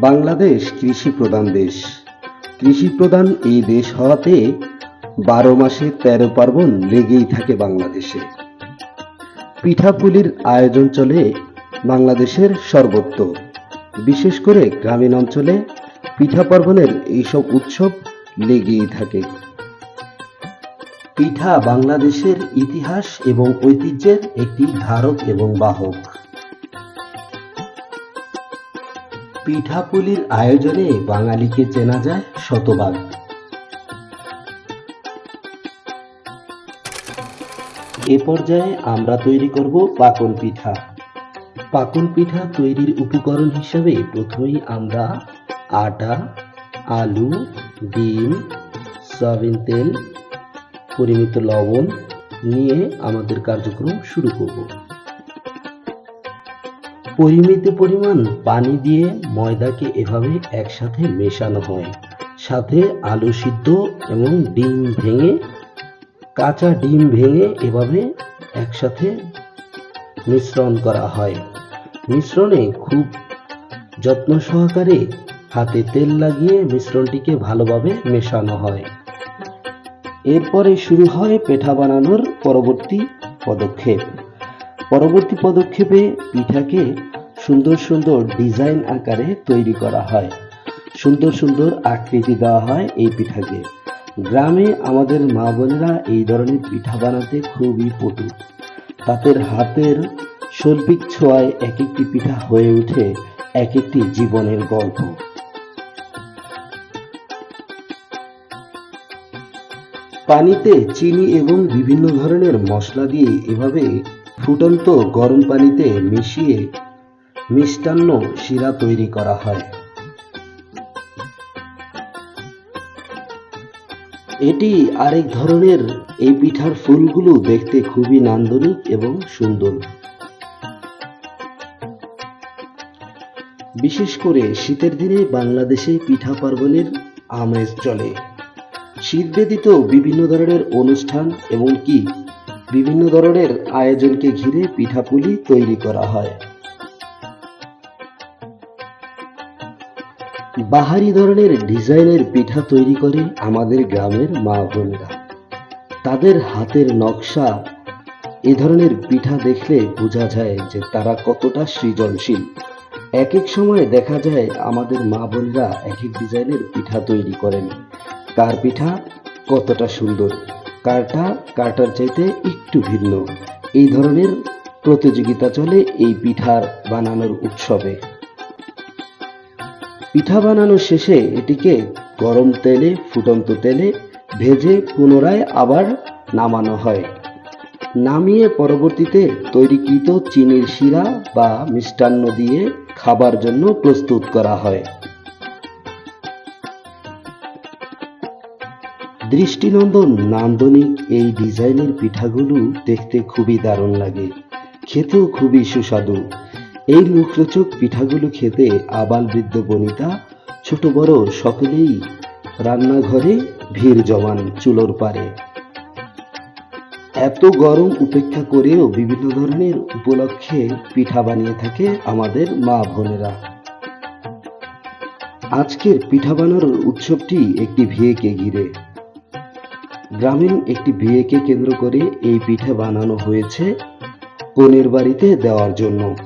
বাংলাদেশ কৃষি প্রধান দেশ। কৃষি প্রধান এই দেশ হওয়াতে বারো মাসে তেরো পার্বণ লেগেই থাকে বাংলাদেশে। পিঠাপুলির আয়োজন চলে বাংলাদেশের সর্বত্র বিশেষ করে গ্রামীণ অঞ্চলে পিঠা পার্বণের এইসব উৎসব লেগেই থাকে। পিঠা বাংলাদেশের ইতিহাস এবং ঐতিহ্যের একটি ধারক এবং বাহক। পিঠাপুলির আয়োজনে বাঙালিকে চেনা যায় শতভাগ। এ পর্যায়ে আমরা তৈরি করব পাকন পিঠা। পাকন পিঠা তৈরির উপকরণ হিসাবে প্রথমেই আমরা আটা, আলু, ডিম, সয়াবিন তেল, পরিমিত লবণ নিয়ে আমাদের কার্যক্রম শুরু করব। পরিমিত পরিমাণ পানি দিয়ে ময়দাকে এভাবে একসাথে মেশানো হয়। সাথে আলু সিদ্ধ এবং ডিম ভেঙে, কাঁচা ডিম ভেঙে এভাবে একসাথে মিশ্রণ করা হয়। মিশ্রণে খুব যত্ন সহকারে হাতে তেল লাগিয়ে মিশ্রণটিকে ভালোভাবে মেশানো হয়। এরপরে শুরু হয় পেঠা বানানোর পরবর্তী পদক্ষেপ। পরবর্তী পদক্ষেপে পিঠাকে সুন্দর সুন্দর ডিজাইন আকারে তৈরি করা হয়। সুন্দর সুন্দর আকৃতি দেওয়া হয় এই পিঠাকে। গ্রামে আমাদের মা বোনেরা এই ধরনের পিঠা বানাতে খুবই পটু। তাদের হাতের শৈল্পিক ছোঁয়ায় এক একটি পিঠা হয়ে ওঠে এক একটি জীবনের গল্প। পানিতে, চিনি এবং বিভিন্ন ধরনের মশলা দিয়ে এভাবে ফুটন্ত গরম পানিতে মিশিয়ে মিষ্টান্ন শিরা তৈরি করা হয়। এটি আরেক ধরনের এই পিঠার ফুলগুলো দেখতে খুবই নান্দনিক এবং সুন্দর। বিশেষ করে শীতের দিনে বাংলাদেশে পিঠা পার্বণের আমেজ চলে। শীত ব্যতীত বিভিন্ন ধরনের অনুষ্ঠান এবং কি বিভিন্ন ধরনের আয়োজনকে ঘিরে পিঠাপুলি তৈরি করা হয়। বাহারি ধরনের ডিজাইনের পিঠা তৈরি করে আমাদের গ্রামের মা বোনেরা। তাদের হাতের নকশা, এ ধরনের পিঠা দেখলে বোঝা যায় যে তারা কতটা সৃজনশীল। এক এক সময় দেখা যায় আমাদের মা বোনেরা এক এক ডিজাইনের পিঠা তৈরি করেন। কার পিঠা কতটা সুন্দর কারটা কারটার চাইতে একটু ভিন্ন। এই ধরনের প্রতিযোগিতা চলে এই পিঠার বানানোর উৎসবে। পিঠা বানানো শেষে এটিকে গরম তেলে, ফুটন্ত তেলে ভেজে পুনরায় আবার নামানো হয়। নামিয়ে পরবর্তীতে তৈরিকৃত চিনির শিরা বা মিষ্টান্ন দিয়ে খাবার জন্য প্রস্তুত করা হয়। দৃষ্টিনন্দন নান্দনিক এই ডিজাইনের পিঠাগুলো দেখতে খুবই দারুণ লাগে। খেতেও খুবই সুস্বাদু। এই মুখরোচক পিঠাগুলো খেতে আবাল বৃদ্ধ বনিতা, ছোট বড় সকলেই রান্নাঘরে ভিড় জমান চুলোর পারে। এত গরম উপেক্ষা করেও বিভিন্ন ধরনের উপলক্ষে পিঠা বানিয়ে থাকে আমাদের মা বোনেরা। আজকের পিঠা বানানোর উৎসবটি একটি ভিয়েকে ঘিরে। গ্রামীণ একটি বিয়েকে কেন্দ্র করে এই পিঠা বানানো হয়েছে কনের বাড়িতে দেওয়ার জন্য।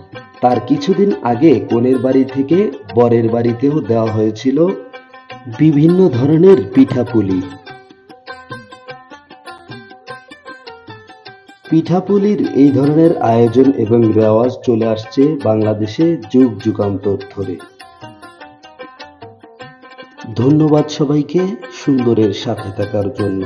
তার কিছুদিন আগে কনের বাড়ি থেকে বরের বাড়িতেও দেওয়া হয়েছিল বিভিন্ন ধরনের পিঠাপুলি। পিঠাপুলির এই ধরনের আয়োজন এবং রেওয়াজ চলে আসছে বাংলাদেশে যুগ যুগান্তর ধরে। ধন্যবাদ সবাইকে সুন্দরের সাথে থাকার জন্য।